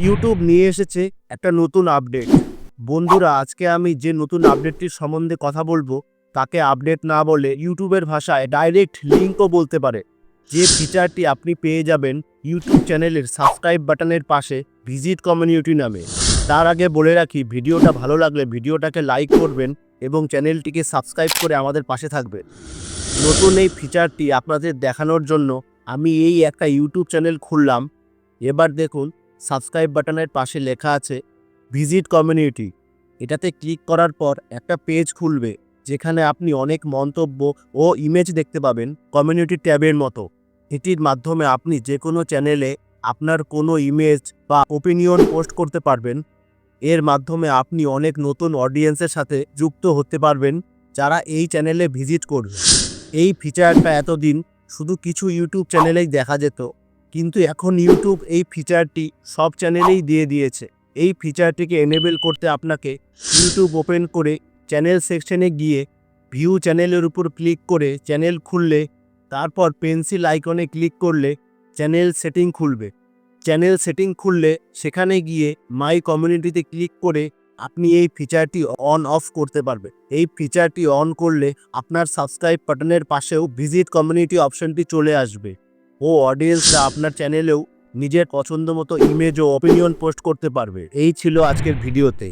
YouTube নিয়ে এসেছে একটা নতুন আপডেট বন্ধুরা, আজকে আমি যে নতুন আপডেটটির সম্বন্ধে কথা বলব, তাকে আপডেট না বলে ইউটিউবের ভাষায় ডাইরেক্ট লিঙ্কও বলতে পারে। যে ফিচারটি আপনি পেয়ে যাবেন ইউটিউব চ্যানেলের সাবস্ক্রাইব বাটনের পাশে ভিজিট কমিউনিটি নামে। তার আগে বলে রাখি, ভিডিওটা ভালো লাগলে ভিডিওটাকে লাইক করবেন এবং চ্যানেলটিকে সাবস্ক্রাইব করে আমাদের পাশে থাকবেন। নতুন এই ফিচারটি আপনাদের দেখানোর জন্য আমি এই একটা ইউটিউব চ্যানেল খুললাম। এবার দেখুন সাবস্ক্রাইব বাটনের পাশে লেখা আছে, ভিজিট কমিউনিটি। এটাতে ক্লিক করার পর একটা পেজ খুলবে, যেখানে আপনি অনেক মন্তব্য ও ইমেজ দেখতে পাবেন কমিউনিটি ট্যাবের মতো। এটির মাধ্যমে আপনি যে কোনো চ্যানেলে আপনার কোনো ইমেজ বা ওপিনিয়ন পোস্ট করতে পারবেন। এর মাধ্যমে আপনি অনেক নতুন অডিয়েন্সের সাথে যুক্ত হতে পারবেন, যারা এই চ্যানেলে ভিজিট করবে। এই ফিচারটা এতদিন শুধু কিছু ইউটিউব চ্যানেলেই দেখা যেত। কিন্তু এখন ইউটিউব এই ফিচারটি সব চ্যানেলেই দিয়ে দিয়েছে। এই ফিচারটিকে এনেবেল করতে আপনাকে ইউটিউব ওপেন করে চ্যানেল সেকশনে গিয়ে ভিউ চ্যানেলের উপর ক্লিক করে চ্যানেল খুললে, তারপর পেন্সিল আইকনে ক্লিক করলে চ্যানেল সেটিং খুলবে। চ্যানেল সেটিং খুললে সেখানে গিয়ে মাই কমিউনিটিতে ক্লিক করে আপনি এই ফিচারটি অন অফ করতে পারবে এই ফিচারটি অন করলে আপনার সাবস্ক্রাইব বাটনের পাশেও ভিজিট কমিউনিটি অপশনটি চলে আসবে। ও অডিয়েন্সরা আপনার চ্যানেলেও নিজের পছন্দ মতো ইমেজ ও অপিনিয়ন পোস্ট করতে পারবে। এই ছিল আজকের ভিডিওতে